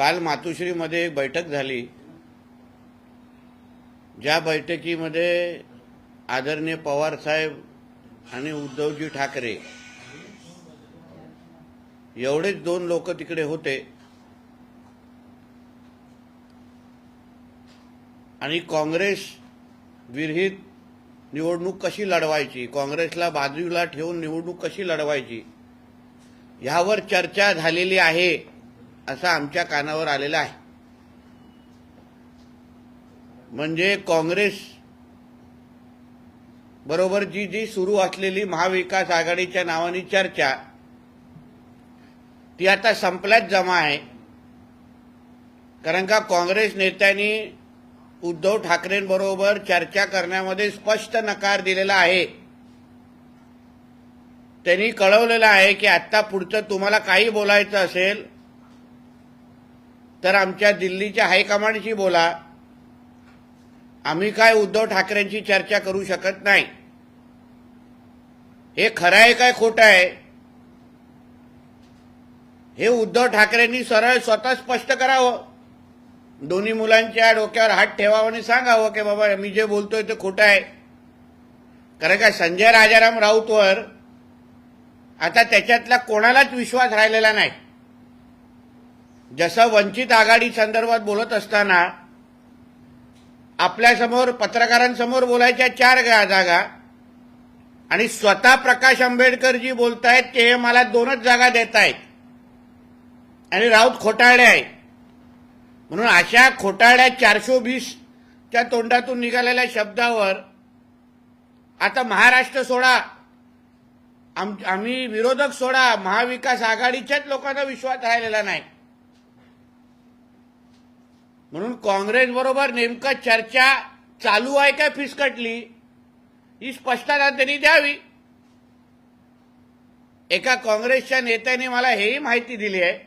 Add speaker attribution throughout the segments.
Speaker 1: काल मातोश्रीमध्ये एक बैठक झाली. ज्या बैठकीमध्ये आदरणीय पवार साहेब आणि उद्धवजी ठाकरे एवढेच दोन लोक तिकडे होते. आणि काँग्रेस विरहित निवडणूक कशी लढवायची? काँग्रेसला बाजूला ठेवून निवडणूक कशी लढवायची? ह्यावर चर्चा झालेली आहे. असं आमच्या कानावर आलेलं आहे. म्हणजे काँग्रेस बरोबर जी जी सुरू असलेली महाविकास आघाडीच्या नावाने चर्चा ती आता संपल्यात जमा आहे. कारण का काँग्रेस नेत्यांनी उद्धव ठाकरेंबरोबर चर्चा करण्यामध्ये स्पष्ट नकार दिलेला आहे. त्यांनी कळवलेलं आहे की आत्ता पुढचं तुम्हाला काही बोलायचं असेल तर आमच्या दिल्लीच्या हायकमांडशी बोला. आम्ही काय उद्धव ठाकरेंची चर्चा करू शकत नाही. हे खरं आहे काय खोटं आहे? हे उद्धव ठाकरेंनी सरळ स्वतः स्पष्ट करावं. दोन्ही मुलांच्या डोक्यावर हात ठेवावं आणि सांगावं की बाबा मी जे बोलतोय ते खोटं आहे. कारण का संजय राजाराम राऊतवर आता त्याच्यातला कोणालाच विश्वास राहिलेला नाही. जसं वंचित आघाडी संदर्भात बोलत असताना आपल्यासमोर पत्रकारांसमोर बोलायच्या चार गा- जागा आणि स्वतः प्रकाश आंबेडकर जी बोलतायत ते मला दोनच जागा देत आहेत आणि राऊत खोटारडे आहेत. म्हणून अशा खोटाळ्या चारशे वीसच्या तोंडातून निघालेल्या शब्दावर आता महाराष्ट्र सोडा. आम आम्ही विरोधक सोडा. महाविकास आघाडीच्याच लोकांना विश्वास राहिलेला नाही. म्हणून काँग्रेस बरोबर नेमकं चर्चा चालू आहे काय फिसकटली ही स्पष्टता त्यांनी द्यावी. एका काँग्रेसच्या नेत्याने मला हेही माहिती दिली आहे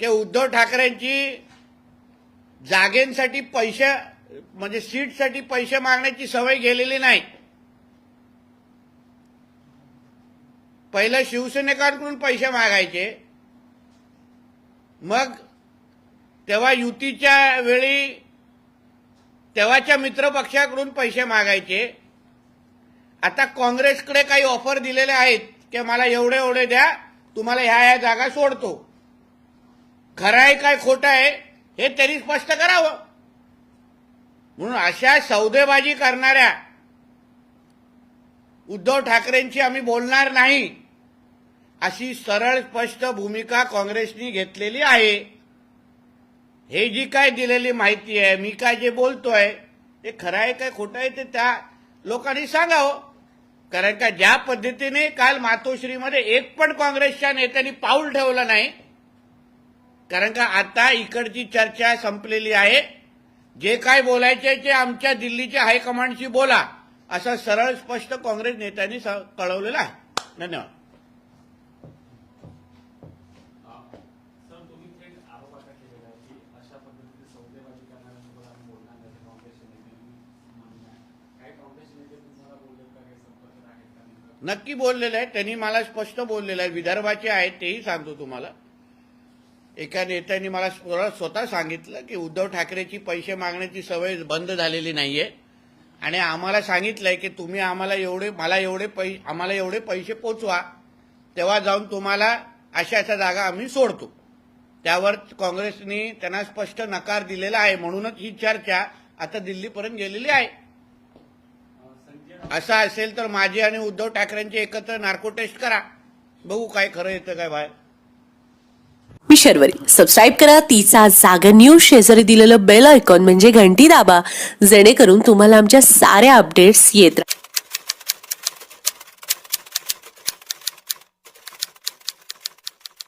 Speaker 1: की उद्धव ठाकरेंची जागेंसाठी पैसे म्हणजे सीटसाठी पैसे मागण्याची सवय गेलेली नाही. पहिलं शिवसेनेकांकडून पैसे मागायचे मग तेव्हा युतीच्या वेळी तेव्हाच्या मित्रपक्षाकडून पैसे मागायचे. आता काँग्रेसकडे काही ऑफर दिलेले आहेत की मला एवढे एवढे द्या तुम्हाला ह्या ह्या जागा सोडतो. खरं आहे काय खोटं आहे हे तरी स्पष्ट करावं. म्हणून अशा सौदेबाजी करणाऱ्या उद्धव ठाकरेंची आम्ही बोलणार नाही. अशी सरळ स्पष्ट भूमिका काँग्रेसनी घेतलेली आहे. हे जी काय दिलेली माहिती आहे मी काय जे बोलतोय ते खरं आहे काय खोटं आहे ते त्या लोकांनी सांगावं. कारण का ज्या पद्धतीने काल मातोश्रीमध्ये एक पण काँग्रेसच्या नेत्यांनी पाऊल ठेवलं नाही कारण का आता इकडची चर्चा संपलेली आहे. जे काय बोलायचे ते आमच्या दिल्लीच्या हायकमांडशी बोला असं सरळ स्पष्ट काँग्रेस नेत्यांनी स- कळवलेलं आहे. धन्यवाद
Speaker 2: सर तुम्ही थेट आरोप असा केलेला आहे की अशा पद्धतीने सौदेबाजी करणाऱ्यांसोबत आम्ही बोलणार नाही हे काँग्रेसचे नेत्यांनी म्हणणं आहे काही काँग्रेसचे नेते तुम्हाला बोलले का काही संपर्कात आहेत का नेमकं
Speaker 1: नक्की बोललेलं आहे. त्यांनी मला स्पष्ट बोललेलं आहे. विदर्भाचे आहेत तेही सांगतो तुम्हाला. एका नेत्याने मला स्वतः सांगितलं की उद्धव ठाकरेची पैसे मागण्याची सवय बंद झालेली नाहीये. आणि आम्हाला सांगितलंय की तुम्ही आम्हाला एवढे मला एवढे पै आम्हाला एवढे पैसे पोचवा. तेव्हा जाऊन तुम्हाला अशा अशा जागा आम्ही सोडतो. त्यावर काँग्रेसनी त्यांना स्पष्ट नकार दिलेला आहे. म्हणूनच ही चर्चा आता दिल्लीपर्यंत गेलेली आहे. असं असेल तर माझी आणि उद्धव ठाकरेंचे एकत्र नार्को टेस्ट करा. बघू काय खरं येतं काय बाहेर.
Speaker 3: मी शर्वरी. सबस्क्राईब करा. तिचा जागर न्यूज शेजारी दिलेलं बेल आयकॉन म्हणजे घंटी दाबा. जेणेकरून तुम्हाला आमच्या साऱ्या अपडेट्स येत राहतात